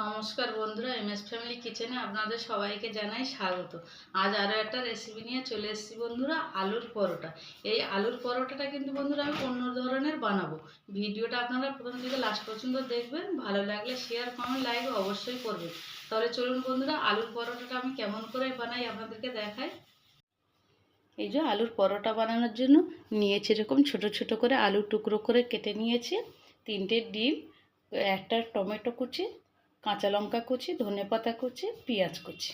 নমস্কার বন্ধুরা M S family কিচেনে আপনাদের সবাইকে জানাই স্বাগত। আজ আরও একটা রেসিপি নিয়ে চলে এসেছি বন্ধুরা, আলুর পরোটা। এই আলুর পরোটাটা কিন্তু বন্ধুরা আমি অন্য ধরনের বানাবো। ভিডিওটা আপনারা প্রথম থেকে লাস্ট পর্যন্ত দেখবেন, ভালো লাগলে শেয়ার কমেন্ট লাইক অবশ্যই করবেন। তাহলে চলুন বন্ধুরা, আলুর পরোটাটা আমি কেমন করে বানাই আপনাদেরকে দেখাই। এই যে আলুর পরোটা বানানোর জন্য নিয়েছি এরকম ছোট ছোট করে আলু টুকরো করে কেটে নিয়েছি। তিনটে ডিম, একটা টমেটো কুচি কাঁচা লঙ্কা কুচি, ধনে পাতা কুচি, পেঁয়াজ কুচি।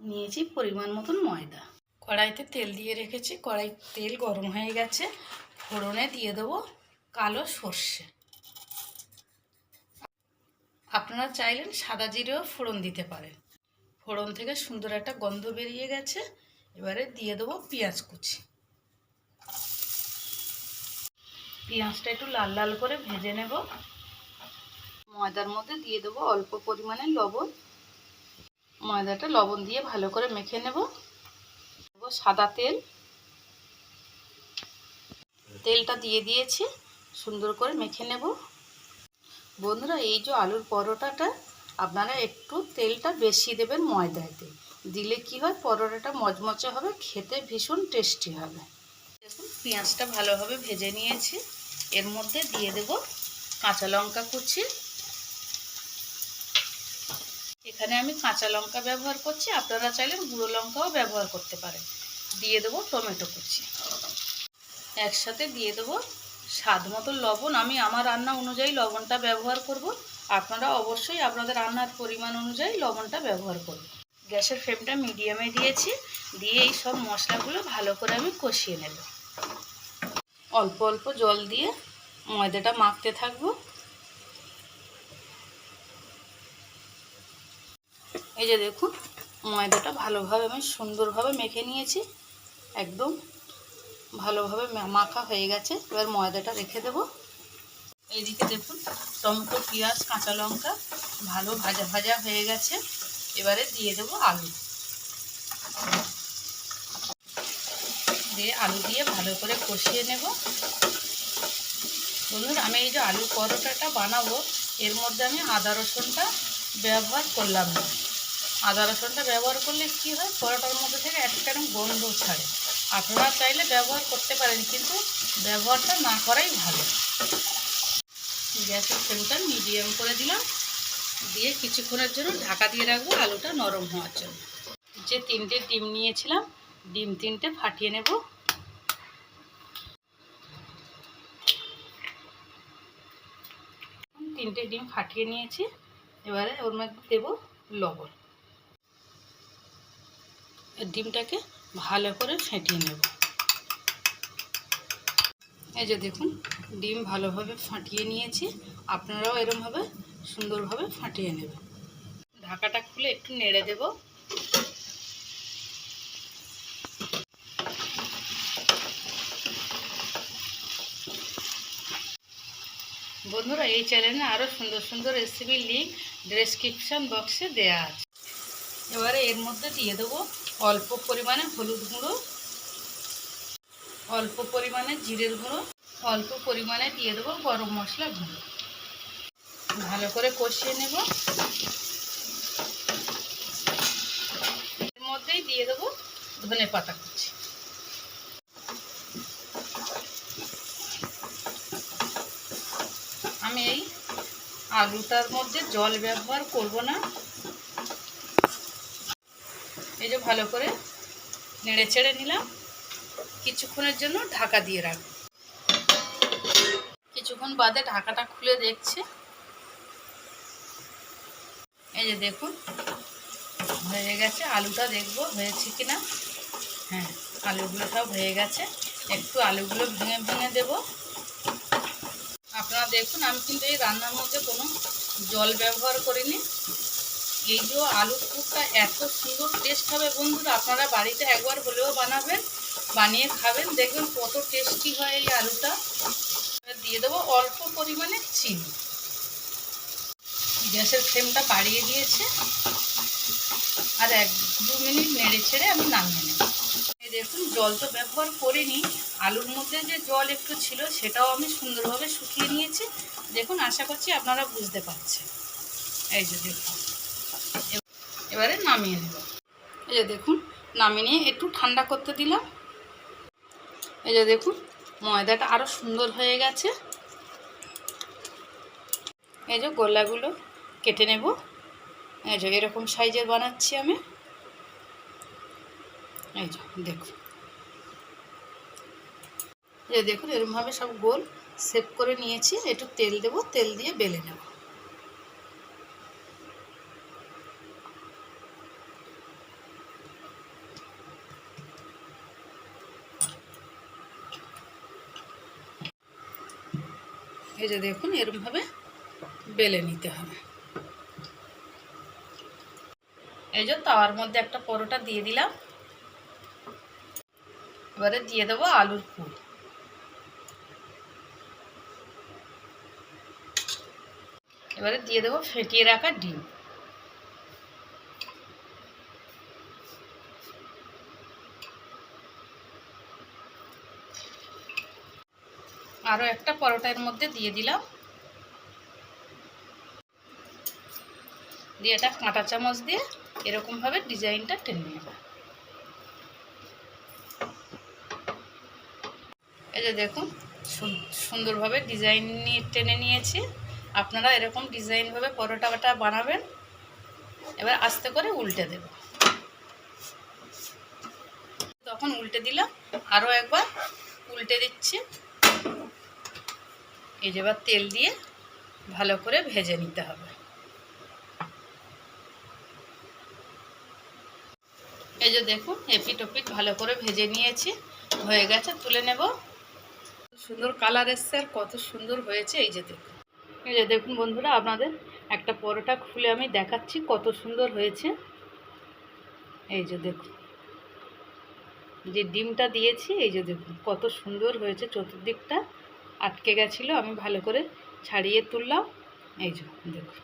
নিয়েছি পরিমাণ মতন ময়দা। কড়াইতে তেল দিয়ে রেখেছি। কড়াই তেল গরম হয়ে গেছে। ফোড়নে দিয়ে দেবো কালো সর্ষে। আপনারা চাইলেন সাদা জিরেও ফোড়ন দিতে পারেন। ফোড়ন থেকে সুন্দর একটা গন্ধ বেরিয়ে গেছে। এবারে দিয়ে দেবো পেঁয়াজ কুচি। পেঁয়াজটা একটু লাল লাল করে ভেজে নেব। ময়দার মধ্যে দিয়ে দেবো অল্প পরিমাণে লবণ। ময়দাটা লবণ দিয়ে ভালো করে মেখে নেব। সাদা তেল। তেলটা দিয়ে দিয়েছি, সুন্দর করে মেখে নেব। বন্ধুরা, এই যে আলুর পরোটাটা, আপনারা একটু তেলটা বেশি দেবেন ময়দাতে। দিলে কি হয়, পরোটাটা মচমচে হবে, খেতে ভীষণ টেস্টি হবে। দেখুন, পেঁয়াজটা ভালোভাবে ভেজে নিয়েছি। এর মধ্যে দিয়ে দেব কাঁচা লঙ্কা কুচি এখানে আমি কাঁচা লঙ্কা ব্যবহার করছি। আপনারা চাইলে গুঁড়ো লঙ্কাও ব্যবহার করতে পারেন। দিয়ে দেবো টমেটো কুচি। একসাথে দিয়ে দেবো স্বাদ মতো লবণ। আমি আমার রান্না অনুযায়ী লবণটা ব্যবহার করব। আপনারা অবশ্যই আপনাদের রান্নার পরিমাণ অনুযায়ী লবণটা ব্যবহার করব গ্যাসের ফ্লেমটা মিডিয়ামে দিয়েছি। দিয়ে এই সব মশলাগুলো ভালো করে আমি কষিয়ে নেব। অল্প অল্প জল দিয়ে ময়দাটা মাখতে থাকব। এই যে দেখুন, ময়দাটা ভালোভাবে আমি সুন্দরভাবে মেখে নিয়েছি। একদম ভালোভাবে মাখা হয়ে গেছে। এবার ময়দাটা রেখে দেব। এইদিকে দেখুন, টমেটো, পেঁয়াজ, কাঁচা লঙ্কা ভালো ভাজা ভাজা হয়ে গেছে। এবারে দিয়ে দেব আলু। দিয়ে আলু দিয়ে ভালো করে কষিয়ে নেব। বলুন, আমি এই যে আলু পরোটাটা বানাবো, এর মধ্যে আমি আদা রসুনটা ব্যবহার করলাম না। আদা রসুনটা ব্যবহার করলে কি হয়? পরোটার মধ্যে থেকে একটা গন্ধ ছাড়ে। আপনারা চাইলে ব্যবহার করতে পারেন, কিন্তু ব্যবহারটা না করাই ভালো। গ্যাসের ফ্লেমটা মিডিয়াম করে দিলাম। দিয়ে কিছুক্ষণের জন্য ঢাকা দিয়ে রাখব আলুটা নরম হওয়ার জন্য। যে তিনটে ডিম নিয়েছিলাম, ডিম তিনটে ফাটিয়ে নেব। তিনটে ডিম ফাটিয়ে নিয়েছি। এবারে ওর মধ্যে দেবো লবণ। ডিমটাকে ভালো করে ফেটিয়ে নেব। এই যে দেখুন, ডিম ভালোভাবে ফাটিয়ে নিয়েছি। আপনারাও এরমভাবে সুন্দরভাবে ফাটিয়ে নেবেন। ঢাকাটা খুলে একটু নেড়ে দেব। বন্ধুরা, এই চ্যানেলে আরও সুন্দর সুন্দর রেসিপির লিঙ্ক ডেসক্রিপশান বক্সে দেওয়া আছে। এবারে এর মধ্যে দিয়ে দেবো অল্প পরিমাণে হলুদ গুঁড়ো, অল্প পরিমাণে জিরের গুঁড়ো, অল্প পরিমাণে দিয়ে দেবো গরম মশলা গুঁড়ো। ভালো করে কষিয়ে নেব। এর মধ্যেই দিয়ে দেবো ধনে পাতা কুচি। আমি এই আলুটার মধ্যে জল ব্যবহার করব না। যে ভালো করে নেড়ে চেড়ে নিলাম। কিছুক্ষণের জন্য ঢাকা দিয়ে রাখব। কিছুক্ষণ বাদে ঢাকাটা খুলে দেখছি। এই যে দেখুন, হয়ে গেছে। আলুটা দেখব হয়েছে কি না হ্যাঁ আলুগুলো সব হয়ে গেছে। একটু আলুগুলো ভেঙে ভেঙে দেব। আপনারা দেখুন, আমি কিন্তু এই রান্নার মধ্যে কোনো জল ব্যবহার করিনি। এই যে আলুর পুরটা এত সুন্দর টেস্ট হবে বন্ধুরা, আপনারা বাড়িতে একবার হলেও বানাবেন, বানিয়ে খাবেন, দেখবেন কত টেস্টি হয় এই আলুটা। দিয়ে দেবো অল্প পরিমাণে চিনি। গ্যাসের ফ্লেমটা বাড়িয়ে দিয়েছে। আর এক দু মিনিট নেড়ে ছেড়ে আমি নামিয়ে নেব। দেখুন, জল তো ব্যবহার করিনি। আলুর মধ্যে যে জল একটু ছিল, সেটাও আমি সুন্দরভাবে শুকিয়ে নিয়েছি। দেখুন, আশা করছি আপনারা বুঝতে পারছেন। এই যে দেখুন। এবারে নামিয়ে নেব। এই যে দেখুন, নামিয়ে নিয়ে একটু ঠান্ডা করতে দিলাম। এই যে দেখুন, ময়দাটা আরও সুন্দর হয়ে গেছে। এই যে গোলাগুলো কেটে নেব। এই যে এরকম সাইজের বানাচ্ছি আমি। এই যে দেখুন। এই যে দেখুন এরকমভাবে সব গোল সেভ করে নিয়েছি। একটু তেল দেব, তেল দিয়ে বেলে নেব। এই যে দেখুন এরকমভাবে বেলে নিতে হবে। এই যে তাওয়ার মধ্যে একটা পরোটা দিয়ে দিলাম। এবারে দিয়ে দেবো আলুর পুর। এবারে দিয়ে দেবো ফেটিয়ে রাখা ডিম। আরও একটা পরোটার মধ্যে দিয়ে দিলাম। দিয়ে এটা কাঁটা চামচ দিয়ে এরকমভাবে ডিজাইনটা টেনে নেব। এই যে দেখুন, সুন- সুন্দরভাবে ডিজাইন নিয়ে টেনে নিয়েছি। আপনারা এরকম ডিজাইনভাবে পরোটাটা বানাবেন। এবার আস্তে করে উল্টে দেব। তখন উল্টে দিলাম। আরও একবার উল্টে দিচ্ছি। এই যে এবার তেল দিয়ে ভালো করে ভেজে নিতে হবে। এই যে দেখুন এপিট ওপিট ভালো করে ভেজে নিয়েছি, হয়ে গেছে, তুলে নেব। সুন্দর কালার এসছে আর কত সুন্দর হয়েছে, এই যে দেখুন। এই যে দেখুন বন্ধুরা, আপনাদের একটা পরোটা খুলে আমি দেখাচ্ছি কত সুন্দর হয়েছে। এই যে দেখুন, যে ডিমটা দিয়েছি, এই যে দেখুন, কত সুন্দর হয়েছে চতুর্দিকটা। আটকে গেছিল, আমি ভালো করে ছাড়িয়ে তুললাম। এই যে, দেখুন।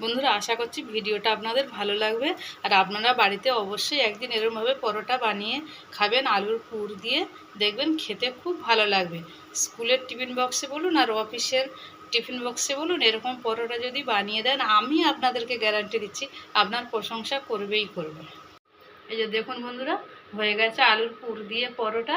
বন্ধুরা, আশা করছি ভিডিওটা আপনাদের ভালো লাগবে। আর আপনারা বাড়িতে অবশ্যই একদিন এরমভাবে পরোটা বানিয়ে খাবেন, আলুর পুর দিয়ে দেখবেন খেতে খুব ভালো লাগবে। স্কুলের টিফিন বক্সে বলুন আর অফিসের টিফিন বক্সে বলুন, এরকম পরোটা যদি বানিয়ে দেন, আমি আপনাদেরকে গ্যারান্টি দিচ্ছি, আপনার প্রশংসা করবেই করবে এই যে, দেখুন বন্ধুরা, হয়ে গেছে আলুর পুর দিয়ে পরোটা।